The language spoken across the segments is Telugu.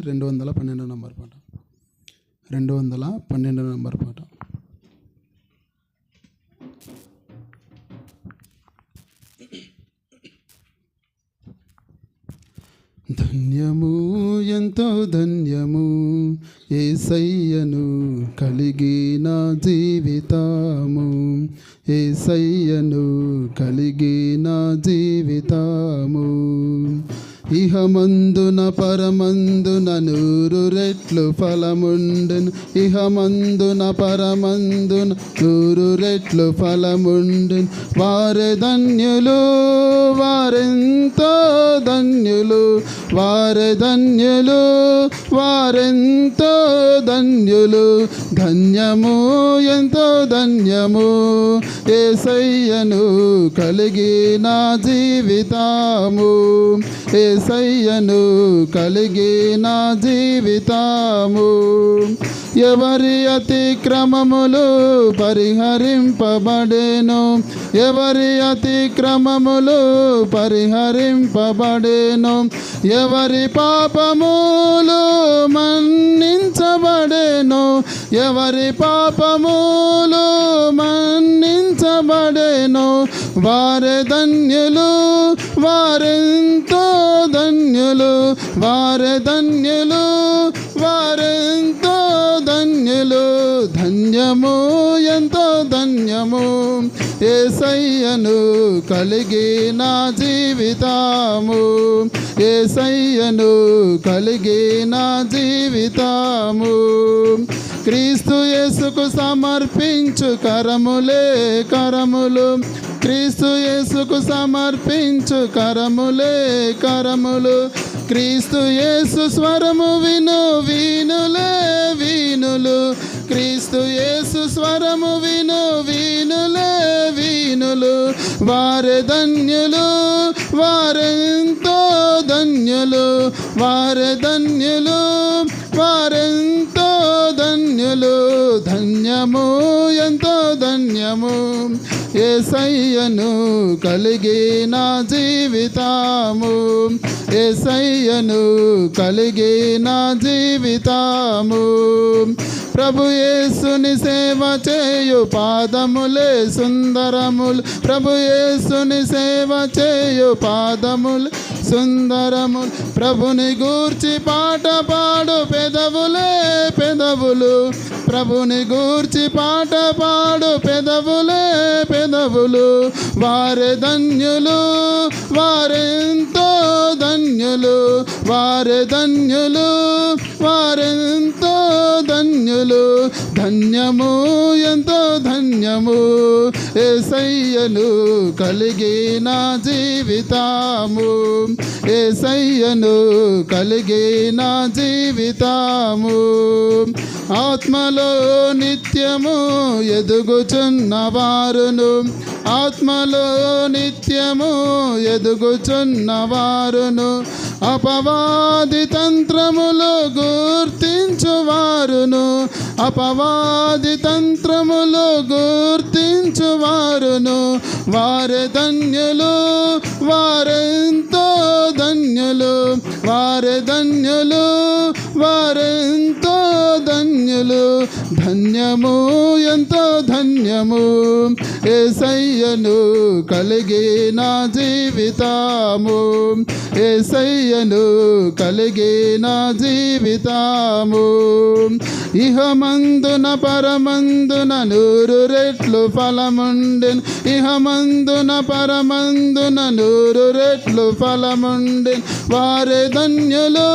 రెండు వందల పన్నెండు నంబర్ పాట. రెండు వందల పన్నెండు నంబర్ పాట. ధన్యము ఎంతో ధన్యము ఏసయ్యను కలిగిన జీవితము ఏసయ్యను కలిగిన జీవితము. ఇహమందున పరమందున నూరు రెట్లు ఫలముండును. ఇహమందున పరమందున నూరు రెట్లు ఫలముండును. వారే ధన్యులు వారెంతో ధన్యులు. వారే ధన్యులు వారెంతో ధన్యులు. ధన్యము ఎంతో ధన్యము. ఏసయ్యను కలిగి నా జీవితాము. ఏ ఏసయ్యను కలిగిన జీవితాము. ఎవరి అతిక్రమములు పరిహరింపబడేను? ఎవరి అతిక్రమములు పరిహరింపబడేను? ఎవరి పాపములు మన్నించబడేను? ఎవరి పాపములు మన్నించబడేను? వారి ధన్యులు వారెంతో ధన్యులు ధన్యులు వారెంతో ధన్యులు ధన్యము ఎంతో ధన్యము. ఏసయ్యను కలిగి నా జీవితాము. ఏసయ్యను నా జీవితాము. క్రీస్తు యేసుకు సమర్పించు కరములే కరములు. క్రీస్తు యేసుకు సమర్పించు కరములే కరములు. క్రీస్తు యేసు స్వరము విను వీనులే వీనులు క్రీస్తు యేసు స్వరము విను వీనులే వీనులు వారే ధన్యులు వారెంతో ధన్యులు. వారే ధన్యులు వారెంతో ధన్యులు. ధన్యము ఎంతో ధన్యము. ఏసయ్యను కలిగిన జీవితము. ఏసయ్యను నా జీవితాము. ప్రభు యేసుని సేవ చేయు పాదములే సుందరములు. ప్రభు యేసుని సేవ చేయు పాదములు సుందరములు. ప్రభుని గూర్చి పాట పాడు పెదవులే పెదవులు. ప్రభుని గూర్చి పాట పాడు వారు ధన్యులు వారెంతో ధన్యులు వారు ధన్యులు వారెంతో ధన్యులు. ధన్యము ఎంతో ధన్యము ఏసయ్యను కలిగిన జీవితము. ఏసయ్యను కలిగిన జీవితాము. ఆత్మలో నిత్యము ఎదుగుచున్న వారును ఆత్మలో నిత్యము ఎదుగుచున్న వారును అపవాది తంత్రములు గుర్తించువారును అపవాది తంత్రములు గుర్తించువారును. వారి ధన్యులు వారెంతో ధన్యులు. వారి ధన్యులు వారెంతో ధన్యము ఎంతో ధన్యము. ఏసయ్యను కలిగే నా జీవితాము. ఏసయ్యను కలిగే నా జీవితాము. ఇహమందున పరమందున నూరు రెట్లు ఫలముండెన్. ఇహమందున పరమందున నూరు రెట్లు ఫలముండెన్. వారే ధన్యులు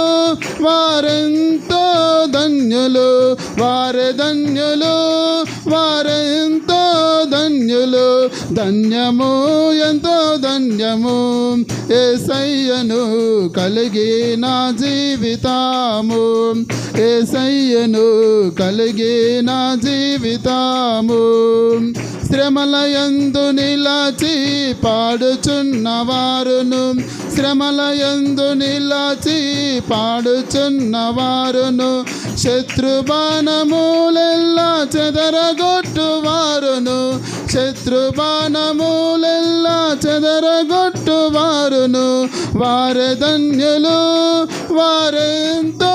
వారెంతో ధన్యులు వారే ధన్యులు వారెంతో ధన్యులు. ధన్యము ఎంతో ధన్యము. ఏసయ్యను నా జీవితాము. ఏసయ్యను నా జీవితాము. శ్రమలయందు నిలచి పాడుచున్నవారును శ్రమలయందు నిలచి పాడుచున్నవారును శత్రుబాణములెల్లా చెదరగొట్టువారును. చెదరగొట్టు వారును వారే ధన్యులు. వారెంతో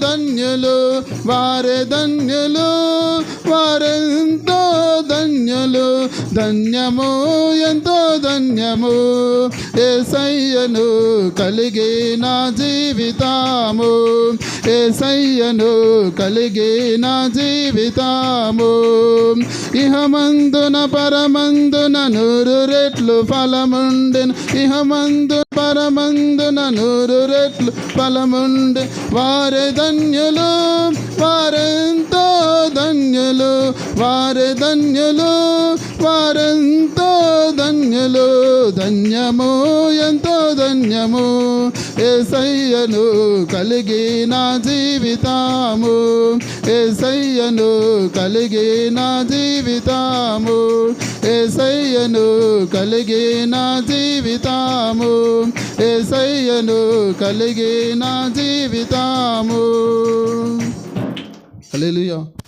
ధన్యులు వారే ధన్యులు వారెంతో ధన్యము ఎంతో ధన్యము ఏసయ్యను కలిగి నా జీవితాము. ఏసయ్యను కలిగి నా జీవితాము. ఇహమందున పరమందున నూరు రెట్లు ఫలముండిన. ఇహమందు పరమందున నూరు రెట్లు ఫలముండి వారి ధన్యులు వారెంతో ధన్యులు వారి ధన్యులు. ధన్యము ఎంతో ధన్యము ఏసయ్యను కలిగి నా జీవితాము ఏసయ్యను కలిగి నా జీవితాము ఏసయ్యను కలిగి నా జీవితాము ఏసయ్యను కలిగి నా జీవితాము. హల్లెలూయా.